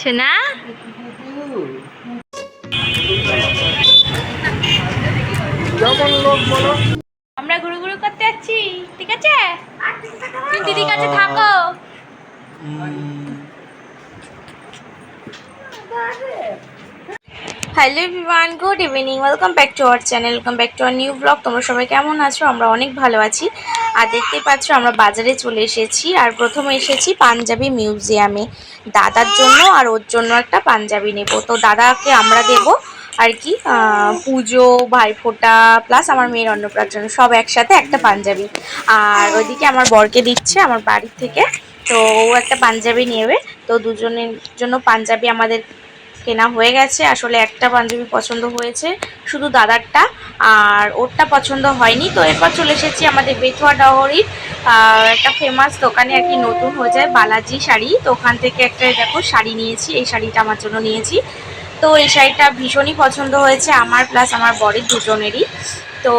সোনা না? আমরা ঘুরু ঘুরু করতে যাচ্ছি ঠিক আছে? তুমি দিদির কাছে থাকো। Hello everyone good evening welcome back to our channel welcome back to our new blog তোমরা সবাই কেমন আছো? আমরা অনেক ভালো আছি। আর দেখতেই পাচ্ছ, আমরা বাজারে চলে এসেছি। আর প্রথমে এসেছি পাঞ্জাবি মিউজিয়ামে দাদার জন্য আর ওর জন্য একটা পাঞ্জাবি নেব। তো দাদাকে আমরা দেব আর কি পুজো, ভাইফোঁটা প্লাস আমার মেয়ের অন্নপ্রাশন সব একসাথে একটা পাঞ্জাবি। আর ওইদিকে আমার বরকে দিচ্ছে আমার বাড়ির থেকে। তো ও একটা পাঞ্জাবি নেবে। তো দুজনের জন্য পাঞ্জাবি আমাদের কেনা হয়ে গেছে। আসলে একটা পাঞ্জাবি পছন্দ হয়েছে, শুধু দাদারটা, আর ওরটা পছন্দ হয়নি। তো এরপর চলে এসেছি আমাদের বেথুয়া ডহরির একটা ফেমাস দোকানে আর কি নতুন হয়ে যায় বালাজি শাড়ি। তো ওখান থেকে একটা দেখো শাড়ি নিয়েছি, এই শাড়িটা আমার জন্য নিয়েছি। তো এই শাড়িটা ভীষণই পছন্দ হয়েছে আমার প্লাস আমার বরের দুজনেরই। তো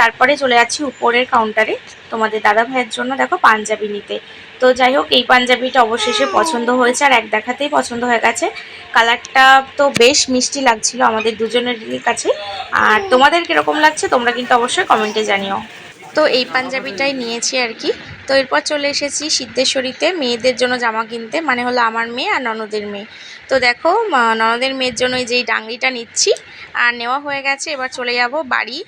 তারপরে চলে যাচ্ছি উপরের কাউন্টারে তোমাদের দাদা ভাইয়ের জন্য, দেখো পাঞ্জাবি নিতে। তো যাই হোক, এই পাঞ্জাবিটা অবশেষে পছন্দ হয়েছে আর এক দেখাতেই পছন্দ হয়ে গেছে। কালারটা তো বেশ মিষ্টি লাগছিল আমাদের দুজনের কাছে। আর তোমাদের কীরকম লাগছে তোমরা কিন্তু অবশ্যই কমেন্টে জানিও। তো এই পাঞ্জাবিটাই নিয়েছি আর কি। তো এরপর চলে এসেছি সিদ্ধেশ্বরীতে মেয়েদের জন্য জামা কিনতে মানে হলো আমার মেয়ে আর ননদের মেয়ে। তো দেখো ননদের মেয়ের জন্য এই যে এই ডাংরিটা নিচ্ছি, আর নেওয়া হয়ে গেছে, এবার চলে যাব বাড়ি।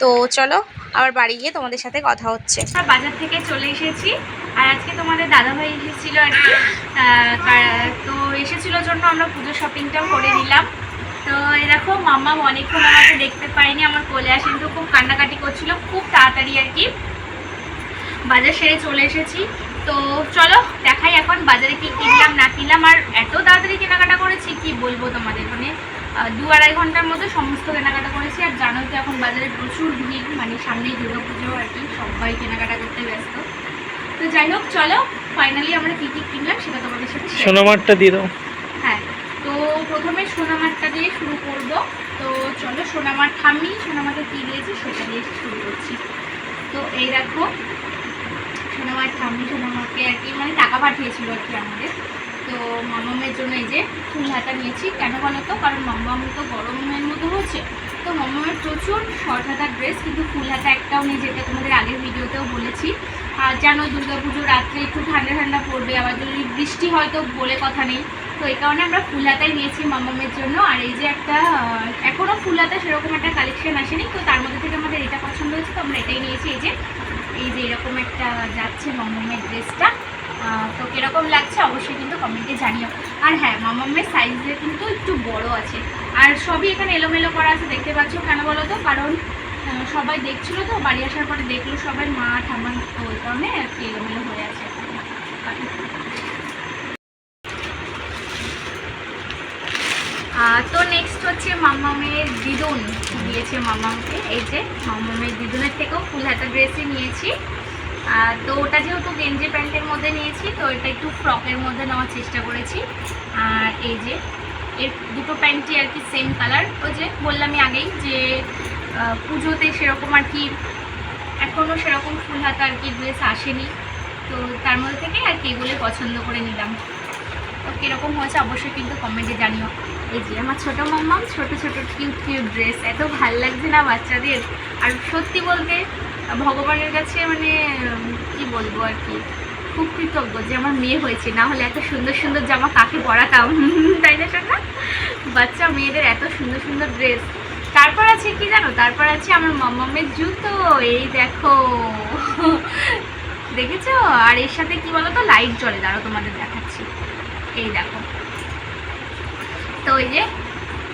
তো চলো, আবার বাড়ি গিয়ে তোমাদের সাথে কথা হচ্ছে। বাজার থেকে চলে এসেছি, আর আজকে তোমাদের দাদাভাই এসেছিল আর কি। তো এসেছিল জন্য আমরা পুজো শপিংটাও করে নিলাম। তো এরকম মাম্মা অনেকক্ষণ আমাকে দেখতে পাইনি আমার কোলে আসেন, তো খুব কান্নাকাটি করছিল, খুব বাজার সেরে চলে এসেছি। তো চলো দেখাই এখন বাজারে কি কিনলাম না কিনলাম আর এত তাড়াতাড়ি কেনাকাটা করেছি কি বলব তোমাদের? মানে দু আড়াই ঘণ্টার মধ্যে সমস্ত কেনাকাটা করেছি আর জানো তো এখন বাজারে প্রচুর ভিড় মানে সামনেই দুর্গা পুজো আর কি সবাই কেনাকাটা করতে ব্যস্ত। তো যাই হোক চলো ফাইনালি আমরা কী কী কিনলাম সেটা তোমাদের সাথে সোনামারটা দিয়ে দাও। হ্যাঁ তো প্রথমে সোনামারটা দিয়ে শুরু করব। তো চলো সোনামার ঠাম্মি সোনামাকে কী দিয়েছে সেটা দিয়ে শুরু করছি। তো এই দেখো সোনামার ঠাম্মি সোনামাকে আর কি মানে টাকা পাঠিয়েছিল আর কি আমাদের। তো মামামের জন্য এই যে ফুল হাতা নিয়েছি। কেন বলো তো কারণ মামাম তো গরমের মতো হচ্ছে তো মামামের প্রচুর শর্ট হাতার ড্রেস কিন্তু ফুল হাতা একটাও নেই, যেটা তোমাদের আগের ভিডিওতেও বলেছি। আর জানো পুজো রাত্রে একটু ঠান্ডা ঠান্ডা পড়বে, আবার যদি বৃষ্টি হয় তো বলে কথা নেই। তো এই কারণে আমরা ফুল হাতাই নিয়েছি মামামের জন্য। আর এই যে একটা এখনও ফুল হাতা সেরকম একটা কালেকশন আসেনি, তো তার মধ্যে থেকে আমাদের এটা পছন্দ হয়েছে, তো আমরা এটাই নিয়েছি। এই যে এই যে এরকম একটা যাচ্ছে মামামের ড্রেসটা তো কীরকম লাগছে অবশ্যই কিন্তু কমেন্টে জানিও। আর হ্যাঁ মামামের সাইজে কিন্তু একটু বড় আছে। আর সবই এখানে এলোমেলো করা আছে, দেখতে পাচ্ছ কেন বলো তো? কারণ সবাই দেখছিল তো, বাড়ি আসার পরে দেখল সবাই মা ঠাম্মা তো ওই কারণে আর কি এলোমেলো হয়ে আছে। তো হচ্ছে মামামের দিদুন দিয়েছে মামামকে এই যে মামামের দিদুনের থেকেও ফুল হাতা ড্রেসই নিয়েছি। তো ওটা যেহেতু গেঞ্জি প্যান্টের মধ্যে নিয়েছি, তো এটা একটু ফ্রকের মধ্যে নেওয়ার চেষ্টা করেছি। আর এই যে, এর দুটো প্যান্টই আর কি সেম কালার ওই যে বললামই আগেই যে পুজোতে সেরকম আর কি এখনও সেরকম ফুল হাতা আর কি ড্রেস আসেনি। তো তার মধ্যে থেকে আর কি এগুলো পছন্দ করে নিলাম। তো কীরকম হয়েছে অবশ্যই কিন্তু কমেন্টে জানিও। এই যে আমার ছোটো মাম্মাম, ছোট ছোট কিউট কিউট ড্রেস এত ভালো লাগছে না বাচ্চাদের। আর সত্যি বলতে, ভগবানের কাছে মানে কি বলব আর কি, খুব কৃতজ্ঞ যে আমার মেয়ে হয়েছে। না হলে এত সুন্দর সুন্দর জামা কাকে পরাতাম? তাই না শোনা বাচ্চা মেয়েদের এত সুন্দর সুন্দর ড্রেস তারপর আছে কি জানো? তারপর আছে আমার মাম্মামের জুতো। এই দেখো। দেখেছ? আর এর সাথে কি বলো তো লাইট জ্বলে। দাঁড়ো তোমাদের দেখাচ্ছি। এই দেখো। তো এই যে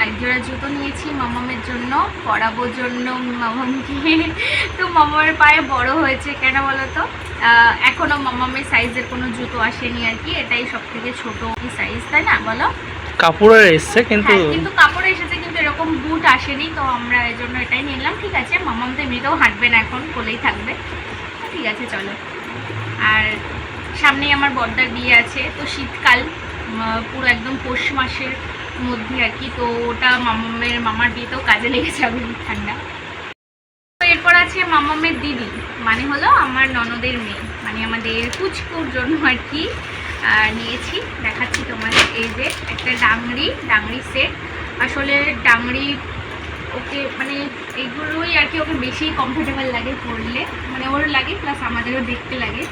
এক জোড়া জুতো নিয়েছি মামামের জন্য পরাবোর জন্য মামামকে। তো মামামের পায়ে বড় হয়েছে কেন বলো তো আহ, এখনও মামামের সাইজের কোনো জুতো আসেনি আর কি এটাই সব থেকে ছোটো সাইজ তাই না? বলো। কাপড়ের এসছে কিন্তু হ্যাঁ কিন্তু কাপড় এসেছে কিন্তু এরকম বুট আসেনি তো আমরা এই জন্য এটাই নিলাম ঠিক আছে? মামাম তো এমনিতেও হাঁটবে না এখন কোলেই থাকবে। ঠিক আছে চলো। আর সামনেই আমার বর্দার বিয়ে আছে তো শীতকাল পুরো একদম পৌষ মাসের মধ্যে আর কি, তো ওটা মামামের মামার বিয়েতেও কাজে লেগে যাবে ঠান্ডা। তো এরপর আছে মামামের দিদি মানে হলো আমার ননদের মেয়ে মানে আমাদের কুচকুর জন্য আর কি নিয়েছি। দেখাচ্ছি তোমার এই যে একটা ডাংরি ডাংরি সেট আসলে ডাংরি ওকে মানে এইগুলোই আর কি ওকে বেশি কমফোর্টেবল লাগে পরলে মানে ওর লাগে প্লাস আমাদেরও দেখতে লাগে।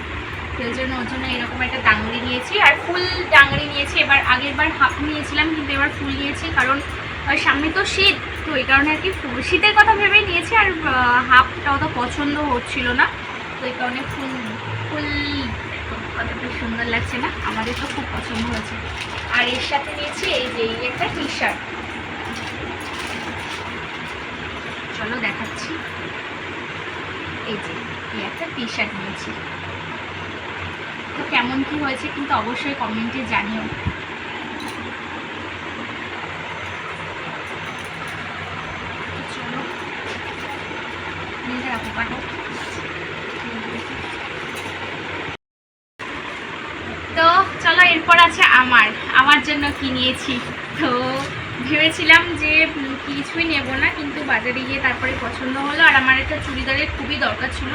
এই জন্য ওর জন্য এরকম একটা ডাংরি নিয়েছি। আর ফুল ডাংরি নিয়েছি। এবার আগের বার হাফ নিয়েছিলাম, কিন্তু এবার ফুল নিয়েছি, কারণ সামনে তো শীত, তো এই কারণে আর কি শীতের কথা ভেবেই নিয়েছি, আর হাফটা অত পছন্দ হচ্ছিল না। তো এই কারণে ফুল ফুল কতটা সুন্দর লাগছে না, আমাদের তো খুব পছন্দ হয়েছে। আর এর সাথে নিয়েছি এই যে, এই একটা টি শার্ট চলো দেখাচ্ছি। এই যে, এই একটা টি শার্ট নিয়েছি। কেমন কি হয়েছে কিন্তু অবশ্যই কমেন্টে জানিও। তো চলো। এরপর আছে আমার। আমার জন্য কি নিয়েছি? তো ভেবেছিলাম যে কিছুই নেব না, কিন্তু বাজারে গিয়ে তারপরে পছন্দ হলো। আর আমার একটা চুড়িদারের খুবই দরকার ছিল।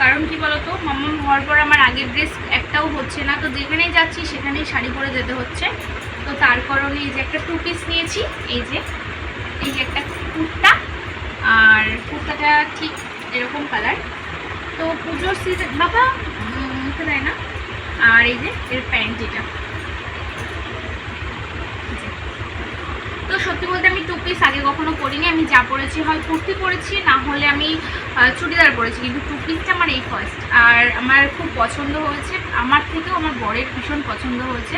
কারণ কি বলতো মাম্মা হওয়ার পর আমার আগের ড্রেস একটাও হচ্ছে না। তো যেখানেই যাচ্ছি, সেখানেই শাড়ি পরে যেতে হচ্ছে। তো তার কারণে এই যে একটা টু পিস নিয়েছি। এই যে এই যে একটা কুর্তা। আর কুর্তাটা ঠিক এরকম কালার তো পুজোর সিজন বাবা দেয় না। আর এই যে, এর প্যান্ট এটা এই যে। তো সত্যি বলতে আমি টু পিস আগে কখনো পরিনি আমি যা পরেছি হয় কুর্তি পরেছি না হলে আমি চুড়িদার পরেছি কিন্তু টু পিসটা আমার এই ফার্স্ট আর আমার খুব পছন্দ হয়েছে আমার থেকেও আমার বরের ভীষণ পছন্দ হয়েছে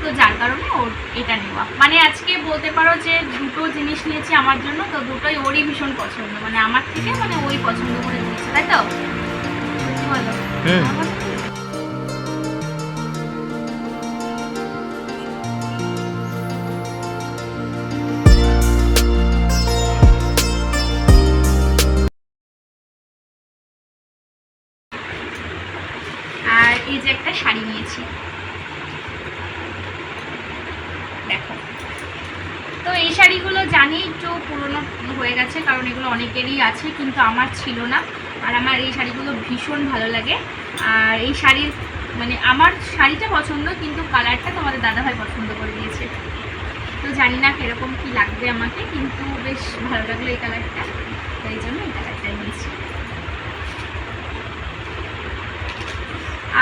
তো যার কারণে ওর এটা নেওয়া। মানে আজকে বলতে পারো যে দুটো জিনিস নিয়েছি আমার জন্য তো দুটোই ওরই ভীষণ পছন্দ। মানে আমার থেকে মানে ওই পছন্দ করে নিয়েছে তাই তো? কি শাড়ি নিয়েছি। দেখো। তো এই শাড়িগুলো জানি একটু পুরনো হয়ে গেছে, কারণ এগুলো অনেকেরই আছে, কিন্তু আমার ছিল না। আর আমার এই শাড়িগুলো ভীষণ ভালো লাগে। আর এই শাড়ির মানে আমার শাড়িটা পছন্দ, কিন্তু কালারটা তোমাদের দাদাভাই পছন্দ করে দিয়েছে। তো জানি না কীরকম কী লাগবে আমাকে, কিন্তু বেশ ভালো লাগল এই কালারটা। তাই জন্য এই কালারটাই নিয়েছি।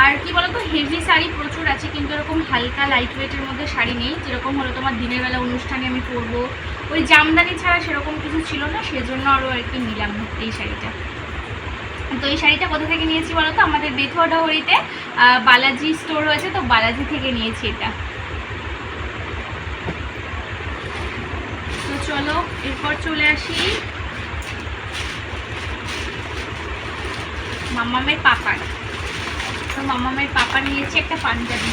আর কি বলতো হেভি শাড়ি প্রচুর আছে, কিন্তু এরকম হালকা লাইট ওয়েটের মধ্যে শাড়ি নেই। যেরকম হলো তোমার দিনের বেলা অনুষ্ঠানে আমি পরবো। ওই জামদানি ছাড়া সেরকম কিছু ছিল না, সেজন্য আরও আর কি নিলাম এই শাড়িটা। তো এই শাড়িটা কোথা থেকে নিয়েছি বলো তো আমাদের বেথুয়া ডহরিতে বালাজি স্টোর রয়েছে, তো বালাজি থেকে নিয়েছি এটা। তো চলো, এরপর চলে আসি। মামামের পাপার। তো মামামের পাপা নিয়েছে একটা পাঞ্জাবি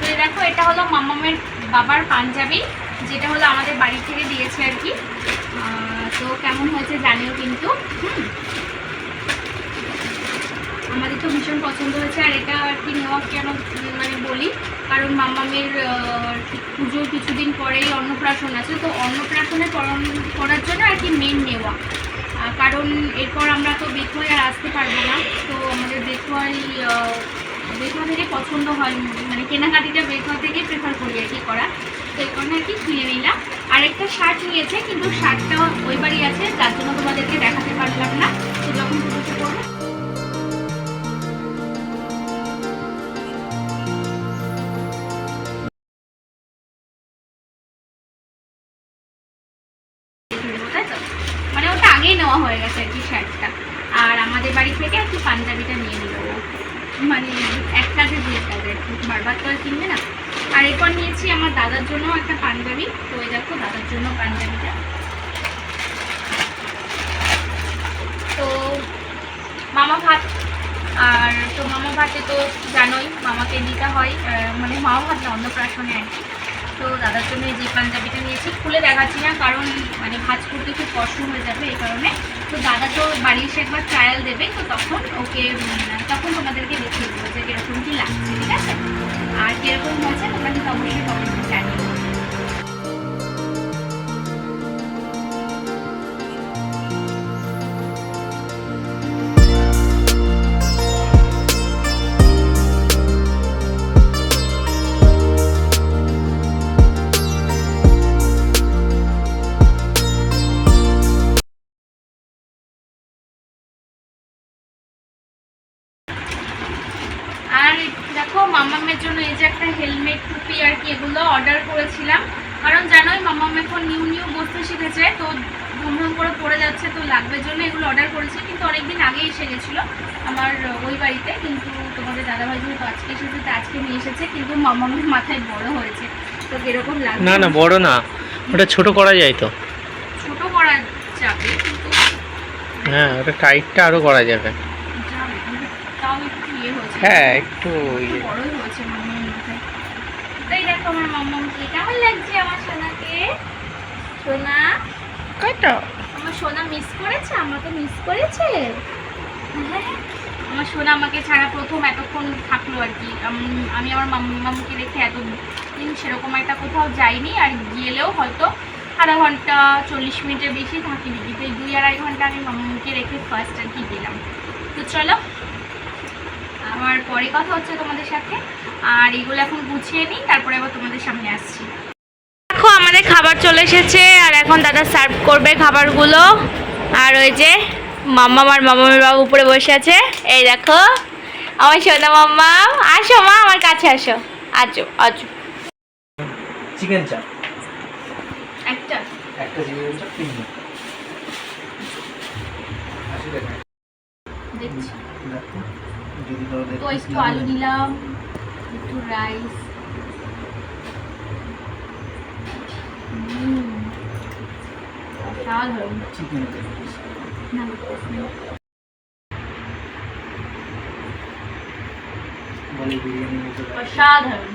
তো দেখো, এটা হলো মামামের বাবার পাঞ্জাবি, যেটা হলো আমাদের বাড়ি থেকে দিয়েছে আর কি তো কেমন হয়েছে জানিও কিন্তু, হুম। আমাদের তো ভীষণ পছন্দ হয়েছে, আর এটা আর কি নেওয়া কেন মানে বলি, কারণ মামামের পুজোর কিছুদিন পরেই অন্নপ্রাশন আছে, তো অন্নপ্রাশনে করার জন্য আর কি মেন নেওয়া। কারণ এরপর আমরা তো বেথুয়ায় আর আসতে পারব না, তো আমাদের বেথুয়াই বেথুয়া থেকে পছন্দ হয় মানে কেনাকাটিটা বেথুয়া থেকে প্রেফার করি আর কি করা। তো কারণে আর কি কিনে নিলাম। আর একটা শার্ট নিয়েছে, কিন্তু শার্টটা ওই বাড়ি আছে, তার জন্য তোমাদেরকে দেখাতে পারলাম না। তো যখন পুজোতে করব নেওয়া হয়ে গেছে আর কি শার্টটা। আর আমাদের বাড়ি থেকে আর কি পাঞ্জাবিটা নিয়ে নিল। মানে এক কাজে দুই কাজে বারবার তো আর কিনবে না। আর এরপর নিয়েছি আমার দাদার জন্য একটা পাঞ্জাবি। তো ওই দেখো দাদার জন্য পাঞ্জাবিটা। তো মামা ভাত। আর তো মামা ভাতে তো জানোই, মামাকে দিতে হয়। মানে মামা ভাত না, অন্নপ্রাশনে আর কি। তো দাদার জন্য যে পাঞ্জাবিটা নিয়েছি, খুলে দেখাচ্ছি না, কারণ মানে ভাজ করতে খুব কষ্ট হয়ে যাবে এই কারণে। তো দাদা তো বাড়ি এসে একবার ট্রায়াল দেবে, তো তখন ওকে তখন তোমাদেরকে দেখিয়ে দেবো যে কীরকম কী লাগছে, ঠিক আছে? আর কীরকম হয়েছে তোমরা অবশ্যই মামামের জন্য এই যে একটা হেলমেট টুপি আর কি এগুলো অর্ডার করেছিলাম। কারণ জানোই মামাম এখন নিউ নিউ বসতে শিখেছে তো ধুমধুম করে পড়ে যাচ্ছে তো লাগবে জন্য এগুলো অর্ডার করেছি কিন্তু অনেকদিন আগে এসে গেছিল আমার ওই বাড়িতে। কিন্তু তোমাদের দাদাভাই যেহেতু আজকে এসেছে তো আজকে নিয়ে এসেছে কিন্তু মামামের মাথায় বড় হয়েছে তো এরকম লাগবে না না বড় না ওটা ছোট করা যায় তো। ছোট করা যাবে কিন্তু হ্যাঁ ওটা টাইটটা আরও করা যাবে যাবে কিন্তু তাও একটু ইয়ে হয়েছে হ্যাঁ একটু ইয়ে। বড়ই হয়েছে মামার মাথায় তাই দেখো আমার মামাকে কেমন লাগছে আমার সোনাকে? সোনা? কয়টা? আমার সোনা মিস করেছে? আমাকে মিস করেছে। হ্যাঁ আমার সোনা আমাকে ছাড়া প্রথম এতক্ষণ থাকল আর কি। আমি আমার মাম্মাকে রেখে এত সেরকম একটা কোথাও যাইনি আর গেলেও হয়তো আধা ঘণ্টা চল্লিশ মিনিটের বেশি থাকিনি। কিন্তু দুই আড়াই ঘণ্টা আমি মাম্মাকে রেখে ফার্স্ট আর কি গেলাম। তো চলো আমার পরে কথা হচ্ছে তোমাদের সাথে। আর এগুলো এখন গুছিয়ে নিই তারপরে আবার তোমাদের সামনে আসছি। দেখো আমাদের খাবার চলে এসেছে আর এখন দাদা সার্ভ করবে খাবারগুলো। আর ওই যে মাম্মা আর মামামের বাবু উপরে বসে আছে। এই দেখো আমার সোনা মাম্মা আসো মা আমার কাছে আসো। আজো আজো। চিকেন চাপ একটা। একটা চিকেন চাপ তিনটে। দেখছি। তো একটু আলু নিলাম একটু রাইস অসাধারণ না অসাধারণ।